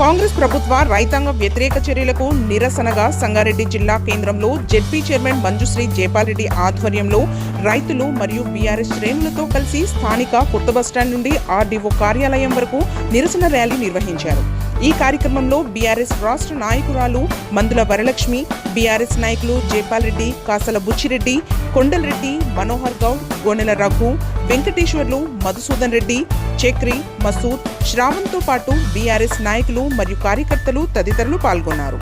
కాంగ్రెస్ ప్రభుత్వ రైతాంగ వ్యతిరేక చర్యలకు నిరసనగా సంగారెడ్డి జిల్లా కేంద్రంలో జెడ్పీ చైర్మన్ మంజుశ్రీ జయపాల్రెడ్డి ఆధ్వర్యంలో రైతులు మరియు బీఆర్ఎస్ శ్రేణులతో కలిసి స్థానిక కొత్త బస్టాండ్ నుండి ఆర్డీఓ కార్యాలయం వరకు నిరసన ర్యాలీ నిర్వహించారు. ఈ కార్యక్రమంలో బీఆర్ఎస్ రాష్ట్ర నాయకురాలు మందుల వరలక్ష్మి బీఆర్ఎస్ నాయకులు జేపాల్రెడ్డి కాసల బుచ్చిరెడ్డి కొండలరెడ్డి మనోహర్ గౌడ్ గోనెల రఘు వెంకటేశ్వర్లు మధుసూదన్ రెడ్డి చక్రి మసూద్ శ్రావణ్తో పాటు బీఆర్ఎస్ నాయకులు మరియు కార్యకర్తలు తదితరులు పాల్గొన్నారు.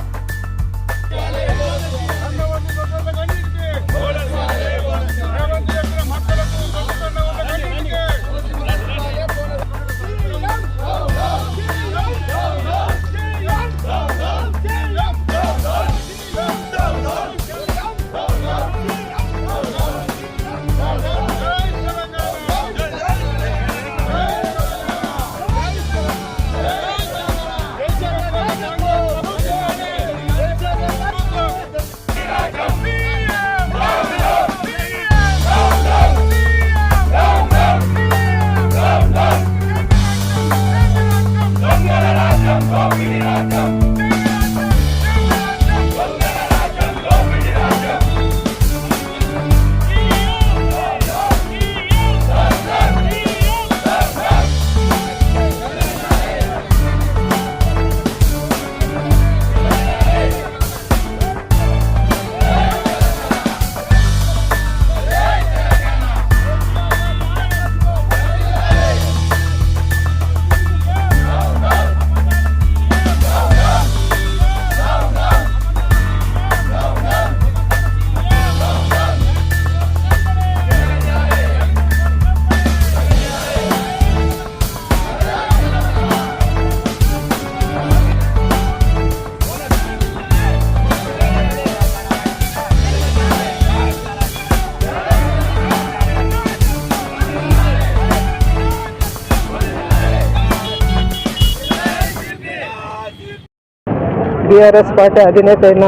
టీఆర్ఎస్ పార్టీ అధినేత అయిన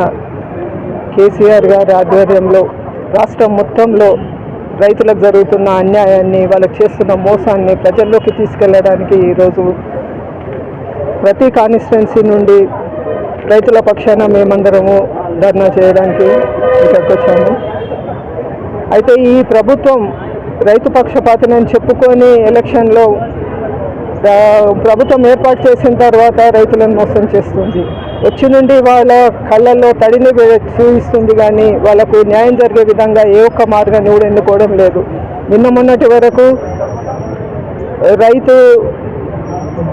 కేసీఆర్ గారి ఆధ్వర్యంలో రాష్ట్రం మొత్తంలో రైతులకు జరుగుతున్న అన్యాయాన్ని వాళ్ళకి చేస్తున్న మోసాన్ని ప్రజల్లోకి తీసుకెళ్ళడానికి ఈరోజు ప్రతి కాన్స్టిట్యున్సీ నుండి రైతుల పక్షాన మేమందరము ధర్నా చేయడానికి ఇక్కడికి వచ్చాము. అయితే ఈ ప్రభుత్వం రైతు పక్షపాతనని చెప్పుకొని ఎలక్షన్లో ప్రభుత్వం ఏర్పాటు చేసిన తర్వాత రైతులను మోసం చేస్తుంది. వచ్చి నుండి వాళ్ళ కళ్ళల్లో తడిని చూపిస్తుంది కానీ వాళ్ళకు న్యాయం జరిగే విధంగా ఏ ఒక్క మార్గాన్ని కూడా ఎన్నుకోవడం లేదు. నిన్న మొన్నటి వరకు రైతు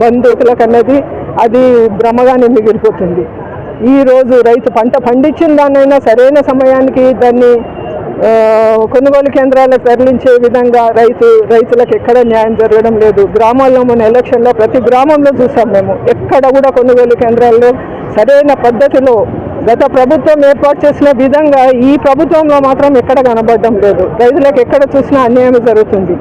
బంధువులకు అన్నది అది భ్రమగానే మిగిలిపోతుంది. ఈరోజు రైతు పంట పండించిన దానైనా సరైన సమయానికి దాన్ని కొనుగోలు కేంద్రాలకు తరలించే విధంగా రైతు రైతులకు ఎక్కడ న్యాయం జరగడం లేదు. గ్రామాల్లో మన ఎలక్షన్లో ప్రతి గ్రామంలో చూసాం మేము. ఎక్కడ కూడా కొనుగోలు కేంద్రాల్లో సరైన పద్ధతిలో గత ప్రభుత్వం ఏర్పాటు చేసిన విధంగా ఈ ప్రభుత్వంలో మాత్రం ఎక్కడ కనబడడం లేదు. రైతులకు ఎక్కడ చూసినా అన్యాయం జరుగుతుంది.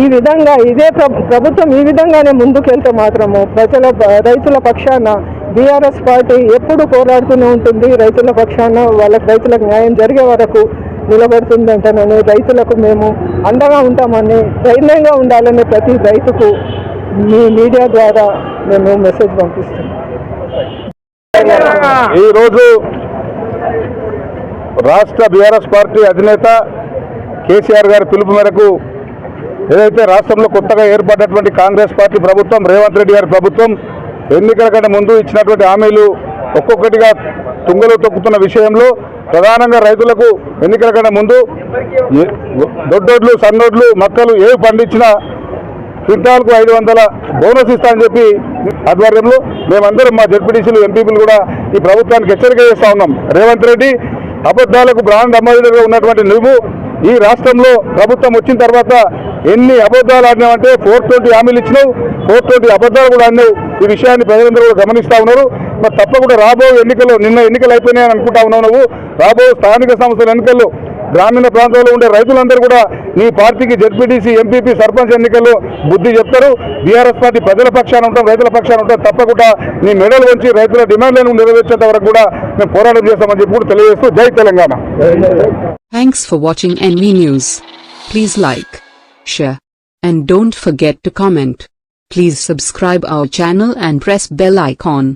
ఈ విధంగా ఇదే ప్రభుత్వం ఈ విధంగానే ముందుకెళ్తే మాత్రము ప్రజల రైతుల పక్షాన బీఆర్ఎస్ పార్టీ ఎప్పుడు పోరాడుతూనే ఉంటుంది. రైతుల పక్షాన వాళ్ళకి రైతులకు న్యాయం జరిగే వరకు నిలబడుతుంది రైతులకు మేము అండగా ఉంటామని ధైర్యంగా ఉండాలని ప్రతి రైతుకు మీ మీడియా ద్వారా మేము మెసేజ్ పంపిస్తున్నాం. ఈరోజు రాష్ట్ర బీఆర్ఎస్ పార్టీ అధినేత కేసీఆర్ గారి పిలుపు మేరకు ఏదైతే రాష్ట్రంలో కొత్తగా ఏర్పడినటువంటి కాంగ్రెస్ పార్టీ ప్రభుత్వం రేవంత్ రెడ్డి గారి ప్రభుత్వం ఎన్నికల కంటే ముందు ఇచ్చినటువంటి హామీలు ఒక్కొక్కటిగా తుంగలు తొక్కుతున్న విషయంలో ప్రధానంగా రైతులకు ఎన్నికల కంటే ముందు దొడ్డొడ్లు సన్నొడ్లు మక్కలు ఏవి పండించినా క్వింటాల్కు ఐదు వందల బోనస్ ఇస్తా అని చెప్పి ఆధ్వర్యంలో మేమందరం మా జడ్పీటీసీలు ఎంపీపీలు కూడా ఈ ప్రభుత్వానికి హెచ్చరిక చేస్తా ఉన్నాం. రేవంత్ రెడ్డి అబద్ధాలకు బ్రాండ్ అంబాసిడర్గా ఉన్నటువంటి నువ్వు ఈ రాష్ట్రంలో ప్రభుత్వం వచ్చిన తర్వాత ఎన్ని అబద్ధాలు ఆడినావంటే ఫోర్ ట్వంటీ హామీలు ఇచ్చినావు ఫోర్ ట్వంటీ అబద్ధాలు కూడా అన్నావు ఈ విషయాన్ని ప్రజలందరూ కూడా గమనిస్తూ ఉన్నారు. మరి తప్పకుండా రాబో ఎన్నికలు నిన్న ఎన్నికలు అయిపోయినాయని అనుకుంటా ఉన్నావు నువ్వు. రాబో స్థానిక సంస్థల ఎన్నికల్లో గ్రామీణ ప్రాంతాల్లో ఉండే రైతులందరూ కూడా నీ పార్టీకి జడ్పీటీసీ ఎంపీపీ సర్పంచ్ ఎన్నికల్లో బుద్ధి చెప్తారు. బీఆర్ఎస్ పార్టీ ప్రజల పక్షాన ఉంటాం రైతుల పక్షాన ఉంటాం. తప్పకుండా నీ మెడల్ వంచి రైతుల డిమాండ్లను నెరవేర్చేంత వరకు కూడా మేము పోరాటం చేస్తామని చెప్పి కూడా తెలియజేస్తూ Jai Telangana. Thanks for watching NV news please like share and don't forget to comment Please subscribe our channel and press bell icon.